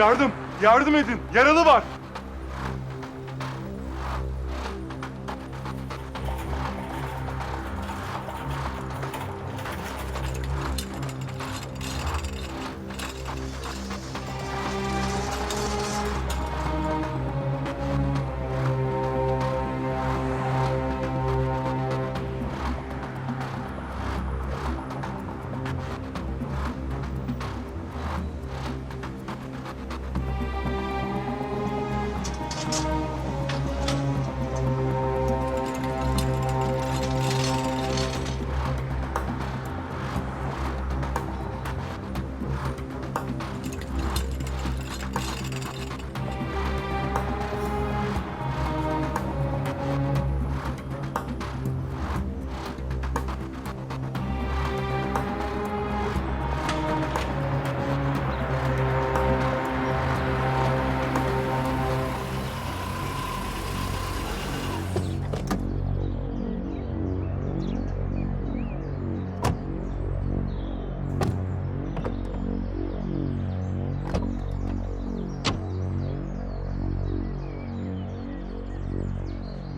Yardım, yardım edin. Yaralı var.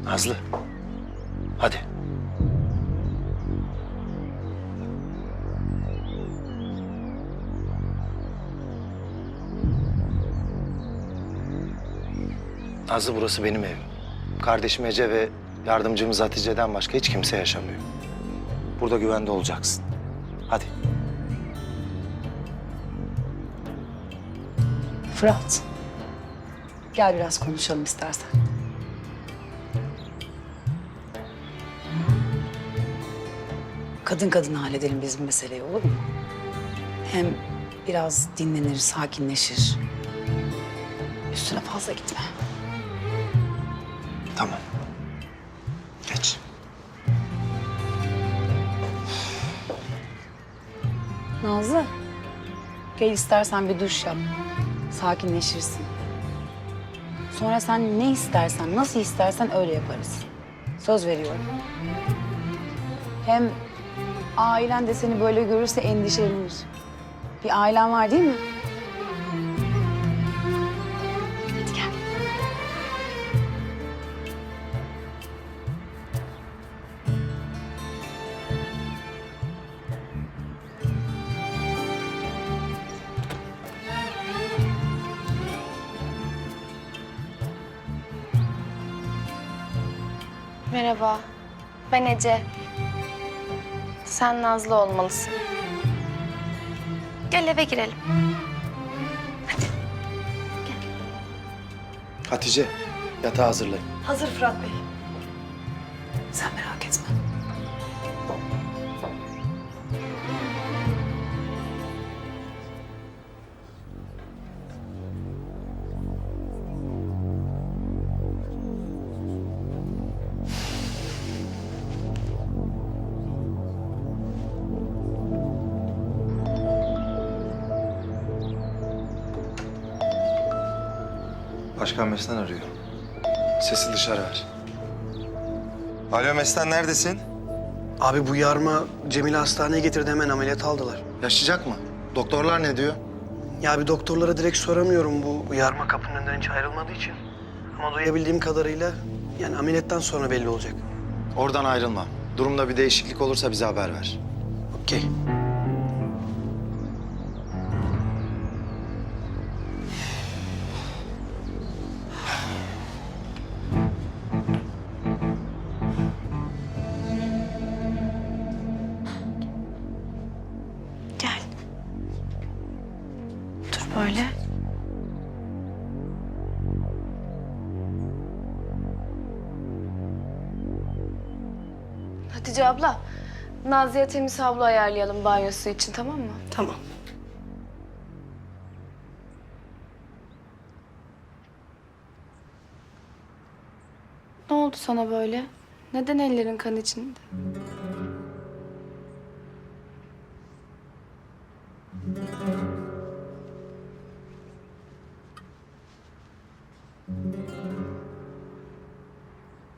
Nazlı. Hadi. Nazlı burası benim evim. Kardeşim Ece ve yardımcımız Hatice'den başka hiç kimse yaşamıyor. Burada güvende olacaksın. Hadi. Fırat. Gel biraz konuşalım istersen. Kadın kadına halledelim biz bu meseleyi olur mu? Hem biraz dinlenir, sakinleşir. Üstüne fazla gitme. Tamam. Geç. Nazlı, gel istersen bir duş yap. Sakinleşirsin. Sonra sen ne istersen, nasıl istersen öyle yaparız. Söz veriyorum. Hem ailen de seni böyle görürse endişelenir. Bir ailen var değil mi? Hadi gel. Merhaba. Ben Ece. Sen Nazlı olmalısın. Gel eve girelim. Hatice, yatağı hazırlayın. Hazır Fırat Bey. Sen merak etme. Başkan Meslen arıyor. Sesi dışarı ver. Alo Meslen neredesin? Abi bu yarma Cemil'i hastaneye getirdi hemen ameliyat aldılar. Yaşayacak mı? Doktorlar ne diyor? Ya bir doktorlara direkt soramıyorum bu, bu yarma kapının önünden hiç ayrılmadığı için. Ama duyabildiğim kadarıyla yani ameliyattan sonra belli olacak. Oradan ayrılma. Durumda bir değişiklik olursa bize haber ver. Okey. Hatice abla, Nazlı'ya temiz havlu ayarlayalım banyosu için tamam mı? Tamam. Ne oldu sana böyle? Neden ellerin kan içinde?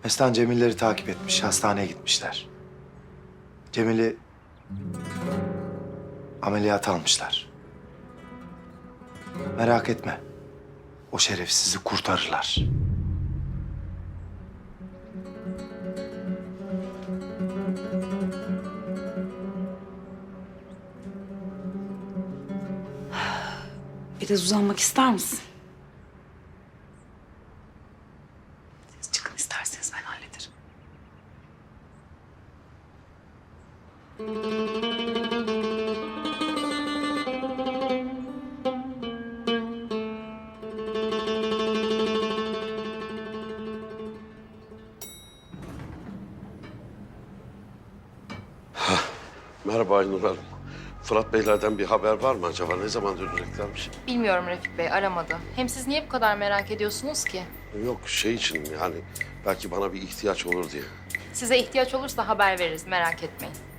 Meslen Cemilleri takip etmiş. Hastaneye gitmişler. Cemil'i ameliyata almışlar. Merak etme. o şerefsizi kurtarırlar. Biraz uzanmak ister misin? Siz çıkın isterseniz ben hallederim. Merhaba Aynur Hanım. Fırat Beylerden bir haber var mı acaba? Ne zaman döneceklermiş? Bilmiyorum Refik Bey, aramadı. Hem siz niye bu kadar merak ediyorsunuz ki? Yok şey için yani belki bana bir ihtiyaç olur diye. Size ihtiyaç olursa haber veririz, merak etmeyin.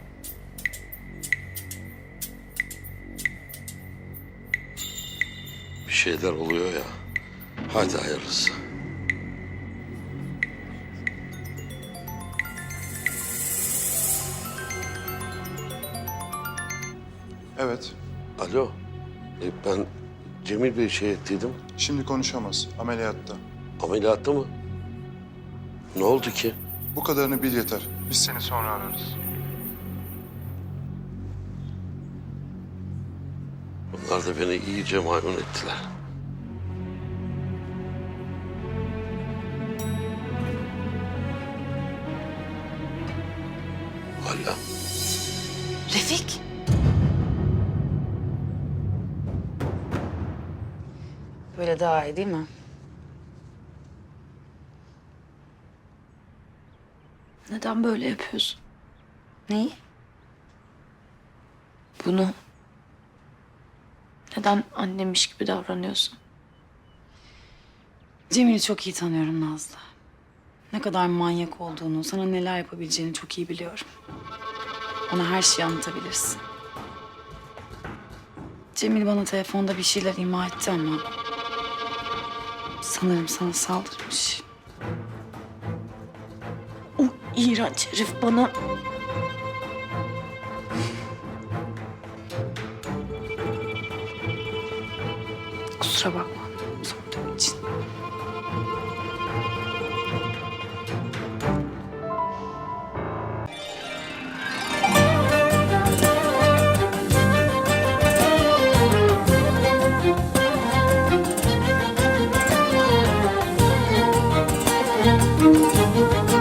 Şeyler oluyor ya. Hadi hayırlısı. Evet. Alo. E, ben Cemil Bey şey ettiydim. Şimdi konuşamaz. Ameliyatta. Ameliyatta mı? Ne oldu ki? Bu kadarını bil yeter. Biz seni sonra ararız. Onlar da beni iyice maymun ettiler. Hala. Refik. Böyle daha iyi değil mi? Neden böyle yapıyorsun? Neyi? Bunu. Neden annemiş gibi davranıyorsun? Cemil'i çok iyi tanıyorum Nazlı. Ne kadar manyak olduğunu, sana neler yapabileceğini çok iyi biliyorum. Ona her şeyi anlatabilirsin. Cemil bana telefonda bir şeyler ima etti ama... Sanırım sana saldırmış. O iğrenç herif bana... Kusura bakma.